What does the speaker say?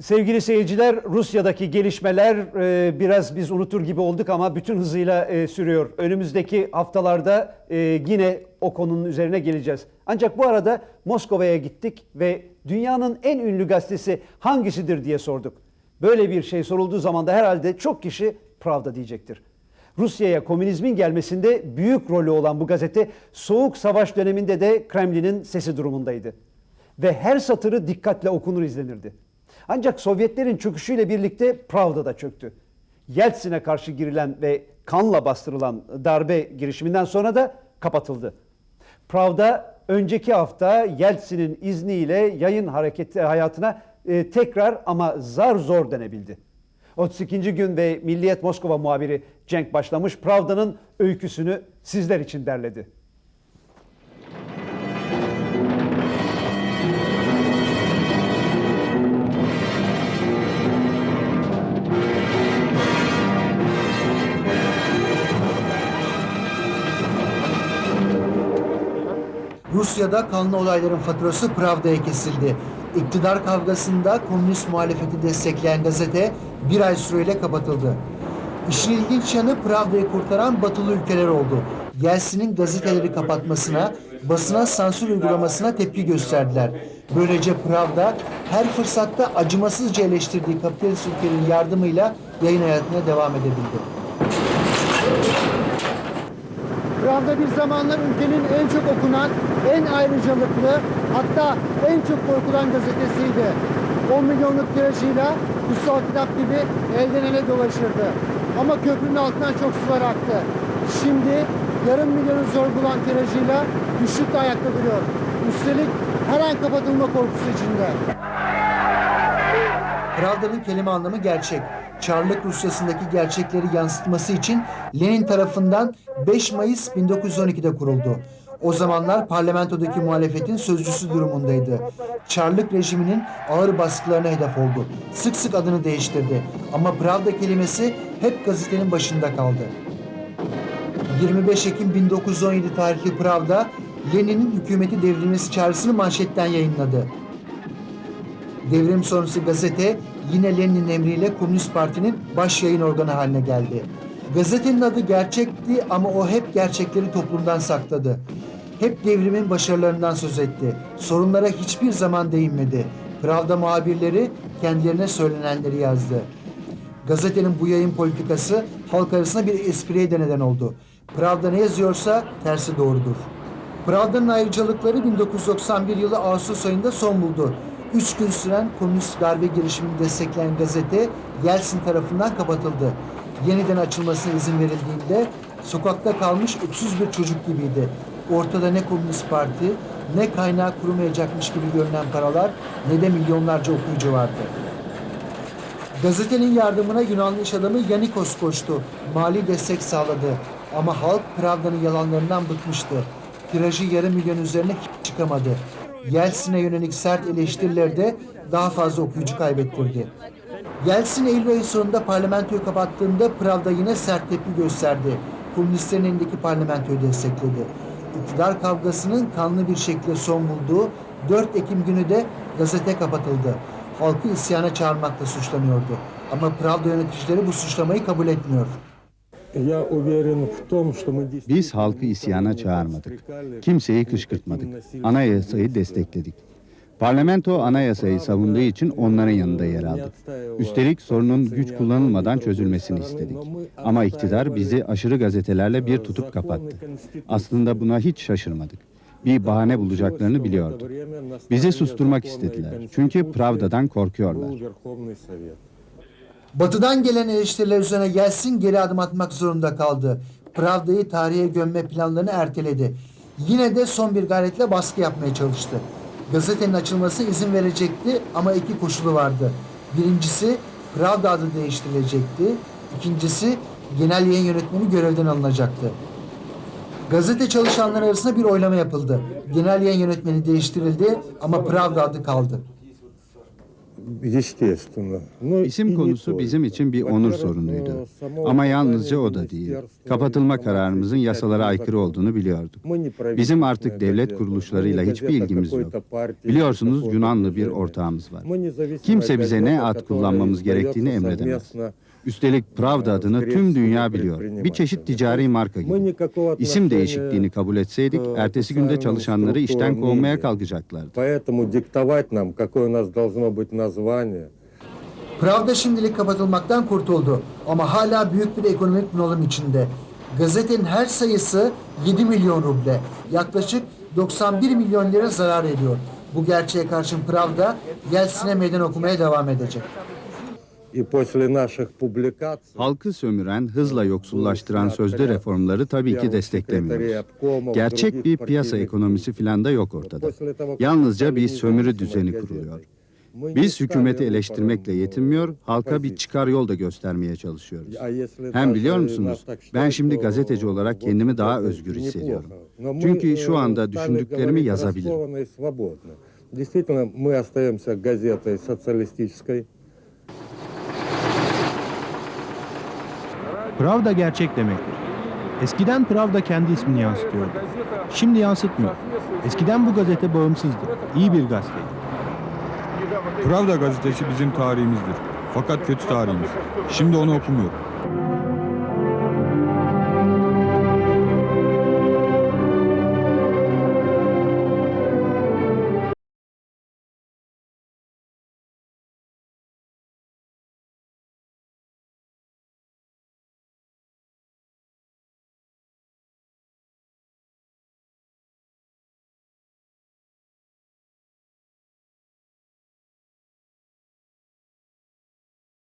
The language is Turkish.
Sevgili seyirciler, Rusya'daki gelişmeler e, biraz biz unutur gibi olduk ama bütün hızıyla e, sürüyor. Önümüzdeki haftalarda e, yine o konunun üzerine geleceğiz. Ancak bu arada Moskova'ya gittik ve dünyanın en ünlü gazetesi hangisidir diye sorduk. Böyle bir şey sorulduğu zaman da herhalde çok kişi Pravda diyecektir. Rusya'ya komünizmin gelmesinde büyük rolü olan bu gazete Soğuk Savaş döneminde de Kremlin'in sesi durumundaydı. Ve her satırı dikkatle okunur izlenirdi. Ancak Sovyetlerin çöküşüyle birlikte Pravda da çöktü. Yeltsin'e karşı girilen ve kanla bastırılan darbe girişiminden sonra da kapatıldı. Pravda önceki hafta Yeltsin'in izniyle yayın hareketi hayatına e, tekrar ama zar zor denebildi. 32. gün ve Milliyet Moskova muhabiri Cenk Başlamış Pravda'nın öyküsünü sizler için derledi. Rusya'da kanlı olayların faturası Pravda'ya kesildi. İktidar kavgasında komünist muhalefeti destekleyen gazete bir ay süreyle kapatıldı. İşin ilginç yanı Pravda'yı kurtaran batılı ülkeler oldu. Yeltsin'in gazeteleri kapatmasına, basına sansür uygulamasına tepki gösterdiler. Böylece Pravda her fırsatta acımasızca eleştirdiği kapitalist ülkenin yardımıyla yayın hayatına devam edebildi. Pravda bir zamanlar ülkenin en çok okunan, en ayrıcalıklı, hatta en çok korkulan gazetesiydi. 10 milyonluk tirajıyla kutsal kitap gibi elden ele dolaşırdı. Ama köprünün altından çok sular aktı. Şimdi yarım milyonu zor bulan tirajıyla güçlükle ayakta duruyor. Üstelik her an kapatılma korkusu içinde. Pravda'nın kelime anlamı gerçek. Çarlık Rusyası'ndaki gerçekleri yansıtması için Lenin tarafından 5 Mayıs 1912'de kuruldu. O zamanlar parlamentodaki muhalefetin sözcüsü durumundaydı. Çarlık rejiminin ağır baskılarına hedef oldu. Sık sık adını değiştirdi. Ama Pravda kelimesi hep gazetenin başında kaldı. 25 Ekim 1917 tarihli Pravda, Lenin'in hükümeti devrilmesi çağrısını manşetten yayınladı. Devrim sonrası gazete yine Lenin'in emriyle Komünist Parti'nin baş yayın organı haline geldi. Gazetenin adı gerçekti ama o hep gerçekleri toplumdan sakladı. Hep devrimin başarılarından söz etti. Sorunlara hiçbir zaman değinmedi. Pravda muhabirleri kendilerine söylenenleri yazdı. Gazetenin bu yayın politikası halk arasında bir espriye de neden oldu. Pravda ne yazıyorsa tersi doğrudur. Pravda'nın ayrıcalıkları 1991 yılı Ağustos ayında son buldu. Üç gün süren komünist darbe girişimini destekleyen gazete Yeltsin tarafından kapatıldı. Yeniden açılmasına izin verildiğinde sokakta kalmış öksüz bir çocuk gibiydi. Ortada ne komünist parti ne kaynağı kurumayacakmış gibi görünen paralar ne de milyonlarca okuyucu vardı. Gazetenin yardımına Yunanlı iş adamı Yanikos koştu. Mali destek sağladı. Ama halk Pravda'nın yalanlarından bıkmıştı. Tirajı yarım milyon üzerine hiç çıkamadı. Yeltsin'e yönelik sert eleştiriler de daha fazla okuyucu kaybettirdi. Yeltsin Eylül ayı sonunda parlamentoyu kapattığında Pravda yine sert tepki gösterdi. Komünistlerin elindeki parlamentoyu destekledi. İktidar kavgasının kanlı bir şekilde son bulduğu 4 Ekim günü de gazete kapatıldı. Halkı isyana çağırmakla suçlanıyordu. Ama Pravda yöneticileri bu suçlamayı kabul etmiyor. Biz halkı isyana çağırmadık. Kimseyi kışkırtmadık. Anayasayı destekledik. Parlamento anayasayı savunduğu için onların yanında yer aldık. Üstelik sorunun güç kullanılmadan çözülmesini istedik. Ama iktidar bizi aşırı gazetelerle bir tutup kapattı. Aslında buna hiç şaşırmadık. Bir bahane bulacaklarını biliyorduk. Bizi susturmak istediler. Çünkü Pravda'dan korkuyorlar. Batı'dan gelen eleştiriler üzerine Yeltsin geri adım atmak zorunda kaldı. Pravda'yı tarihe gömme planlarını erteledi. Yine de son bir gayretle baskı yapmaya çalıştı. Gazetenin açılması izin verecekti ama iki koşulu vardı. Birincisi Pravda adı değiştirilecekti. İkincisi genel yayın yönetmeni görevden alınacaktı. Gazete çalışanları arasında bir oylama yapıldı. Genel yayın yönetmeni değiştirildi ama Pravda adı kaldı. İsim konusu bizim için bir onur sorunuydu. Ama yalnızca o da değil. Kapatılma kararımızın yasalara aykırı olduğunu biliyorduk. Bizim artık devlet kuruluşlarıyla hiçbir ilgimiz yok. Biliyorsunuz Yunanlı bir ortağımız var. Kimse bize ne at kullanmamız gerektiğini emredemez. Üstelik Pravda adını tüm dünya biliyor. Bir çeşit ticari marka gibi. İsim değişikliğini kabul etseydik ertesi günde çalışanları işten kovmaya kalkacaklardı. Pravda şimdilik kapatılmaktan kurtuldu ama hala büyük bir ekonomik bunalım içinde. Gazetenin her sayısı 7 milyon ruble, yaklaşık 91 milyon lira zarar ediyor. Bu gerçeğe karşın Pravda Yeltsin'e meydan okumaya devam edecek. Halkı sömüren, hızla yoksullaştıran sözde reformları tabii ki desteklemiyoruz. Gerçek bir piyasa ekonomisi filan da yok ortada. Yalnızca bir sömürü düzeni kuruluyor. Biz hükümeti eleştirmekle yetinmiyor, halka bir çıkar yol da göstermeye çalışıyoruz. Hem biliyor musunuz, ben şimdi gazeteci olarak kendimi daha özgür hissediyorum. Çünkü şu anda düşündüklerimi yazabilirim. Действительно, мы остаемся газетой социалистической, Pravda gerçek demektir. Eskiden Pravda kendi ismini yansıtıyordu. Şimdi yansıtmıyor. Eskiden bu gazete bağımsızdı. İyi bir gazeteydi. Pravda gazetesi bizim tarihimizdir. Fakat kötü tarihimiz. Şimdi onu okumuyorum.